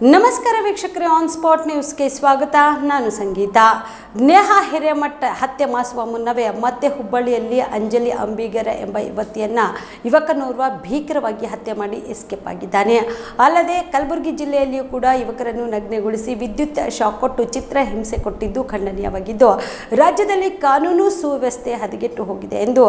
ನಮಸ್ಕಾರ ವೀಕ್ಷಕರೇ on spot ನ್ಯೂಸ್ಗೆ ಸ್ವಾಗತ. ನಾನು ಸಂಗೀತ. ನೇಹಾ ಹಿರೇಮಠ ಹತ್ಯೆ ಮಾಸುವ ಮುನ್ನವೇ ಮತ್ತೆ ಹುಬ್ಬಳ್ಳಿಯಲ್ಲಿ ಅಂಜಲಿ ಅಂಬಿಗರ ಎಂಬ ಯುವತಿಯನ್ನು ಯುವಕನೋರ್ವ ಭೀಕರವಾಗಿ ಹತ್ಯೆ ಮಾಡಿ ಎಸ್ಕೇಪ್ ಆಗಿದ್ದಾನೆ. ಅಲ್ಲದೆ ಕಲಬುರಗಿ ಜಿಲ್ಲೆಯಲ್ಲಿಯೂ ಕೂಡ ಯುವಕರನ್ನು ನಗ್ನೆಗೊಳಿಸಿ ವಿದ್ಯುತ್ ಶಾಕ್ ಕೊಟ್ಟು ಚಿತ್ರ ಹಿಂಸೆ ಕೊಟ್ಟಿದ್ದು ಖಂಡನೀಯವಾಗಿದ್ದು, ರಾಜ್ಯದಲ್ಲಿ ಕಾನೂನು ಸುವ್ಯವಸ್ಥೆ ಹದಗೆಟ್ಟು ಹೋಗಿದೆ ಎಂದು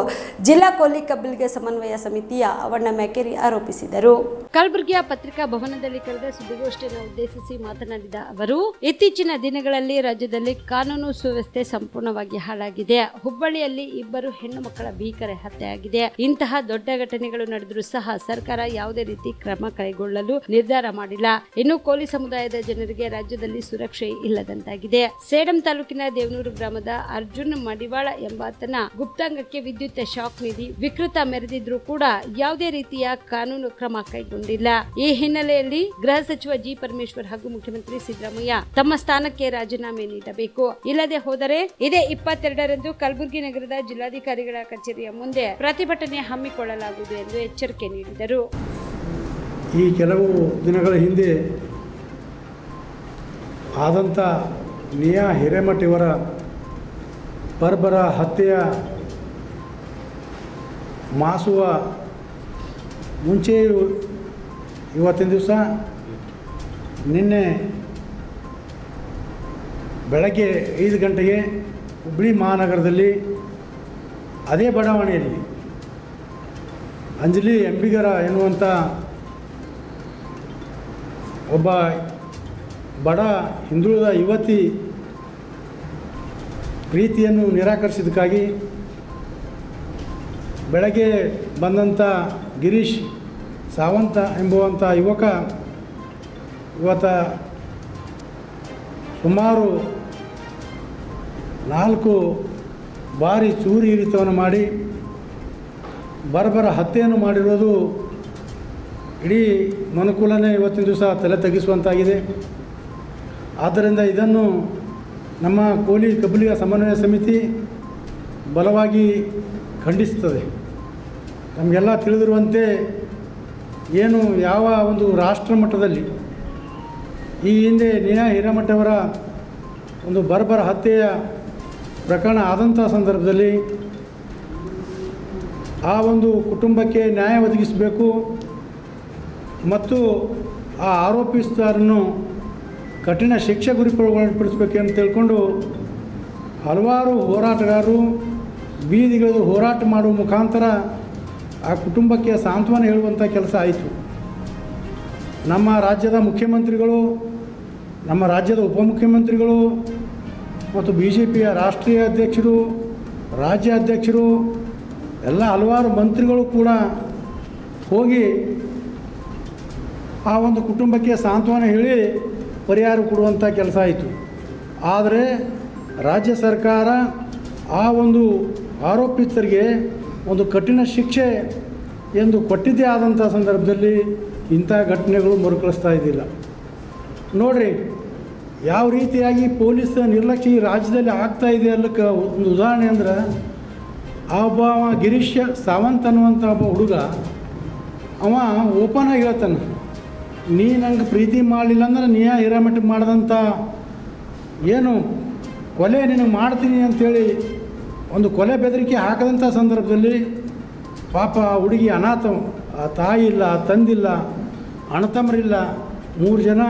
ಜಿಲ್ಲಾ ಕೋಲಿ ಕಬ್ಬಿಲ್ಗೆ ಸಮನ್ವಯ ಸಮಿತಿಯ ಅವಣ್ಣ ಮ್ಯಾಕೇರಿ ಆರೋಪಿಸಿದರು. ಕಲಬುರಗಿಯ ಪತ್ರಿಕಾ ಭವನದಲ್ಲಿ ಕರೆದ ಸುದ್ದಿಗೋಷ್ಠಿಯನ್ನು ಉದ್ದೇಶಿಸಿ ಮಾತನಾಡಿದ ಅವರು, ಇತ್ತೀಚಿನ ದಿನಗಳಲ್ಲಿ ರಾಜ್ಯದಲ್ಲಿ ಕಾನೂನು ಸುವ್ಯವಸ್ಥೆ ಸಂಪೂರ್ಣವಾಗಿ ಹಾಳಾಗಿದೆ. ಹುಬ್ಬಳ್ಳಿಯಲ್ಲಿ ಇಬ್ಬರು ಹೆಣ್ಣು ಮಕ್ಕಳ ಭೀಕರ ಹತ್ಯೆಯಾಗಿದೆ. ಇಂತಹ ದೊಡ್ಡ ಘಟನೆಗಳು ನಡೆದರೂ ಸಹ ಸರ್ಕಾರ ಯಾವುದೇ ರೀತಿ ಕ್ರಮ ಕೈಗೊಳ್ಳಲು ನಿರ್ಧಾರ ಮಾಡಿಲ್ಲ. ಇನ್ನು ಕೋಲಿ ಸಮುದಾಯದ ಜನರಿಗೆ ರಾಜ್ಯದಲ್ಲಿ ಸುರಕ್ಷೆ ಇಲ್ಲದಂತಾಗಿದೆ. ಸೇಡಂ ತಾಲೂಕಿನ ದೇವನೂರು ಗ್ರಾಮದ ಅರ್ಜುನ್ ಮಡಿವಾಳ ಎಂಬಾತನ ಗುಪ್ತಾಂಗಕ್ಕೆ ವಿದ್ಯುತ್ ಶಾಕ್ ನೀಡಿ ವಿಕೃತ ಮೆರೆದಿದ್ರೂ ಕೂಡ ಯಾವುದೇ ರೀತಿಯ ಕಾನೂನು ಕ್ರಮ ಕೈಗೊಂಡಿಲ್ಲ. ಈ ಹಿನ್ನೆಲೆಯಲ್ಲಿ ಗೃಹ ಸಚಿವ ಜಿ. ಪರಮೇಶ್ವರ್ ಹಾಗೂ ಮುಖ್ಯಮಂತ್ರಿ ಸಿದ್ದರಾಮಯ್ಯ ತಮ್ಮ ಸ್ಥಾನಕ್ಕೆ ರಾಜೀನಾಮೆ ನೀಡಬೇಕು. ಇಲ್ಲದೆ ಹೋದರೆ ಇದೇ ಇಪ್ಪತ್ತೆರಡರಂದು ಕಲಬುರಗಿ ನಗರದ ಜಿಲ್ಲಾಧಿಕಾರಿಗಳ ಕಚೇರಿಯ ಮುಂದೆ ಪ್ರತಿಭಟನೆ ಹಮ್ಮಿಕೊಳ್ಳಲಾಗುವುದು ಎಂದು ಎಚ್ಚರಿಕೆ ನೀಡಿದರು. ಈ ಕೆಲವು ದಿನಗಳ ಹಿಂದೆ ಆದಂಥ ನಿಯಾ ಹಿರೇಮಠ್ ಇವರ ಬರ್ಬರ ಹತ್ಯೆಯ ಮಾಸುವ ಮುಂಚೆಯೂ ಇವತ್ತಿನ ದಿವಸ ನಿನ್ನೆ ಬೆಳಗ್ಗೆ ಐದು ಗಂಟೆಗೆ ಹುಬ್ಳಿ ಮಹಾನಗರದಲ್ಲಿ ಅದೇ ಬಡಾವಣೆಯಲ್ಲಿ ಅಂಜಲಿ ಎಂಬಿಗರ ಎನ್ನುವಂಥ ಒಬ್ಬ ಬಡ ಹಿಂದುಳಿದ ಯುವತಿ ಪ್ರೀತಿಯನ್ನು ನಿರಾಕರಿಸಿದ್ದಕ್ಕಾಗಿ ಬೆಳಗ್ಗೆ ಬಂದಂಥ ಗಿರೀಶ್ ಸಾವಂತ ಎಂಬುವಂಥ ಯುವಕ ಇವತ್ತ ಸುಮಾರು ನಾಲ್ಕು ಬಾರಿ ಚೂರಿ ಇರಿತವನ್ನು ಮಾಡಿ, ಬರಬರ ಹತ್ಯೆಯನ್ನು ಮಾಡಿರೋದು ಇಡೀ ಮನುಕುಲನೇ ಇವತ್ತಿನ ದಿವಸ ತಲೆ ತಗ್ಗಿಸುವಂತಾಗಿದೆ. ಆದ್ದರಿಂದ ಇದನ್ನು ನಮ್ಮ ಕೋಲಿ ಕಬ್ಬಲಿಗ ಸಮನ್ವಯ ಸಮಿತಿ ಬಲವಾಗಿ ಖಂಡಿಸುತ್ತದೆ. ನಮಗೆಲ್ಲ ತಿಳಿದಿರುವಂತೆ ಏನು ಯಾವ ಒಂದು ರಾಷ್ಟ್ರ ಮಟ್ಟದಲ್ಲಿ ಈ ಹಿಂದೆ ನೀನಾ ಹಿರೇಮಠ ಅವರ ಒಂದು ಬರ್ಬರ ಹತ್ಯೆಯ ಪ್ರಕರಣ ಆದಂಥ ಸಂದರ್ಭದಲ್ಲಿ ಆ ಒಂದು ಕುಟುಂಬಕ್ಕೆ ನ್ಯಾಯ ಒದಗಿಸಬೇಕು ಮತ್ತು ಆ ಆರೋಪಿಸ್ತಾರನ್ನು ಕಠಿಣ ಶಿಕ್ಷೆ ಗುರಿಪಡಿಸಬೇಕು ಅಂತ ತಿಳ್ಕೊಂಡು ಹಲವಾರು ಹೋರಾಟಗಾರರು, ಬೀದಿಗಿಳಿದು ಹೋರಾಟ ಮಾಡುವ ಮುಖಾಂತರ ಆ ಕುಟುಂಬಕ್ಕೆ ಸಾಂತ್ವನ ಹೇಳುವಂಥ ಕೆಲಸ ಆಯಿತು. ನಮ್ಮ ರಾಜ್ಯದ ಮುಖ್ಯಮಂತ್ರಿಗಳು, ನಮ್ಮ ರಾಜ್ಯದ ಉಪಮುಖ್ಯಮಂತ್ರಿಗಳು ಮತ್ತು ಬಿ ಜೆ ಪಿಯ ರಾಷ್ಟ್ರೀಯ ಅಧ್ಯಕ್ಷರು, ರಾಜ್ಯ ಅಧ್ಯಕ್ಷರು, ಎಲ್ಲ ಹಲವಾರು ಮಂತ್ರಿಗಳು ಕೂಡ ಹೋಗಿ ಆ ಒಂದು ಕುಟುಂಬಕ್ಕೆ ಸಾಂತ್ವನ ಹೇಳಿ ಪರಿಹಾರ ಕೊಡುವಂಥ ಕೆಲಸ ಆಯಿತು. ಆದರೆ ರಾಜ್ಯ ಸರ್ಕಾರ ಆ ಒಂದು ಆರೋಪಿತರಿಗೆ ಒಂದು ಕಠಿಣ ಶಿಕ್ಷೆ ಎಂದು ಕೊಟ್ಟಿದ್ದೇ ಆದಂಥ ಸಂದರ್ಭದಲ್ಲಿ ಇಂಥ ಘಟನೆಗಳು ಮರುಕಳಿಸ್ತಾ ಇದ್ದಿಲ್ಲ. ನೋಡಿರಿ, ಯಾವ ರೀತಿಯಾಗಿ ಪೊಲೀಸ್ ನಿರ್ಲಕ್ಷ್ಯ ಈ ರಾಜ್ಯದಲ್ಲಿ ಆಗ್ತಾ ಇದೆ ಅಲ್ಲಕ್ಕೆ ಒಂದು ಉದಾಹರಣೆ ಅಂದ್ರೆ, ಆ ಒಬ್ಬ ಗಿರೀಶ್ ಸಾವಂತ್ ಅನ್ನುವಂಥ ಒಬ್ಬ ಹುಡುಗ, ಅವ ಓಪನ್ ಆಗಿ ಹೇಳ್ತಾನೆ ನೀ ನಂಗೆ ಪ್ರೀತಿ ಮಾಡಲಿಲ್ಲ ಅಂದ್ರೆ ನೀ ಹಿರೇಮಠ ಮಾಡಿದಂಥ ಏನು ಕೊಲೆ ನಿನಗೆ ಮಾಡ್ತೀನಿ ಅಂಥೇಳಿ ಒಂದು ಕೊಲೆ ಬೆದರಿಕೆ ಹಾಕದಂಥ ಸಂದರ್ಭದಲ್ಲಿ ಪಾಪ ಆ ಹುಡುಗಿ ಅನಾಥ, ಆ ತಾಯಿ ಇಲ್ಲ ತಂದಿಲ್ಲ ಅಣ್ಣತಮ್ಮರಿಲ್ಲ ಮೂರು ಜನ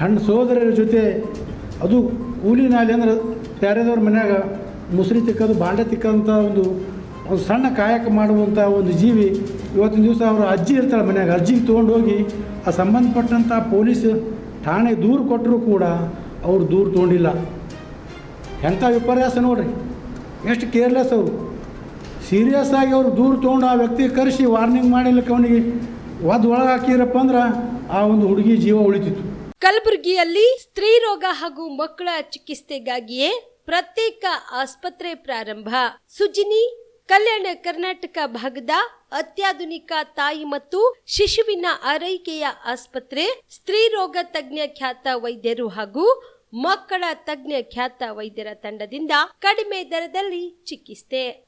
ಹೆಣ್ಣು ಸೋದರರ ಜೊತೆ ಅದು ಕೂಲಿ ನಾಲಿ ಅಂದ್ರೆ ಬೇರೆದವ್ರ ಮನ್ಯಾಗ ಮುಸ್ರಿ ತಿಕ್ಕೋದು, ಬಾಂಡೆ ತಿಕ್ಕಂಥ ಒಂದು ಒಂದು ಸಣ್ಣ ಕಾಯಕ ಮಾಡುವಂಥ ಒಂದು ಜೀವಿ. ಇವತ್ತಿನ ದಿವಸ ಅವರು ಅಜ್ಜಿ ಇರ್ತಾಳೆ ಮನ್ಯಾಗ, ಅಜ್ಜಿಗೆ ತೊಗೊಂಡು ಹೋಗಿ ಆ ಸಂಬಂಧಪಟ್ಟಂಥ ಪೊಲೀಸ್ ಠಾಣೆ ದೂರು ಕೊಟ್ಟರೂ ಕೂಡ ಅವರು ದೂರು ತೊಗೊಂಡಿಲ್ಲ. ಎಂಥ ವಿಪರ್ಯಾಸ ನೋಡ್ರಿ. ಎಷ್ಟು ಕೇರ್ಲೆಸ್ ಅವರು. ಸೀರಿಯಸ್ ಆಗಿ ಅವರು ದೂರು ತೊಗೊಂಡು ಆ ವ್ಯಕ್ತಿ ಕರೆಸಿ ವಾರ್ನಿಂಗ್ ಮಾಡಿಲ್ಲಕ್ಕೆ ಅವನಿಗೆ ಒದ್ದು ಒಳಗೆ ಹಾಕಿರಪ್ಪ ಅಂದ್ರೆ ಆ ಒಂದು ಹುಡುಗಿ ಜೀವ ಉಳಿತಿತ್ತು. ಕಲಬುರಗಿಯಲ್ಲಿ ಸ್ತ್ರೀ ರೋಗ ಹಾಗೂ ಮಕ್ಕಳ ಚಿಕಿತ್ಸೆಗಾಗಿಯೇ ಪ್ರತ್ಯೇಕ ಆಸ್ಪತ್ರೆ ಪ್ರಾರಂಭ. ಸುಜಿನಿ, ಕಲ್ಯಾಣ ಕರ್ನಾಟಕ ಭಾಗದ ಅತ್ಯಾಧುನಿಕ ತಾಯಿ ಮತ್ತು ಶಿಶುವಿನ ಆರೈಕೆಯ ಆಸ್ಪತ್ರೆ, ಸ್ತ್ರೀ ರೋಗ ತಜ್ಞ ಖ್ಯಾತ ವೈದ್ಯರು ಹಾಗೂ ಮಕ್ಕಳ ತಜ್ಞ ಖ್ಯಾತ ವೈದ್ಯರ ತಂಡದಿಂದ ಕಡಿಮೆ ದರದಲ್ಲಿ ಚಿಕಿತ್ಸೆ.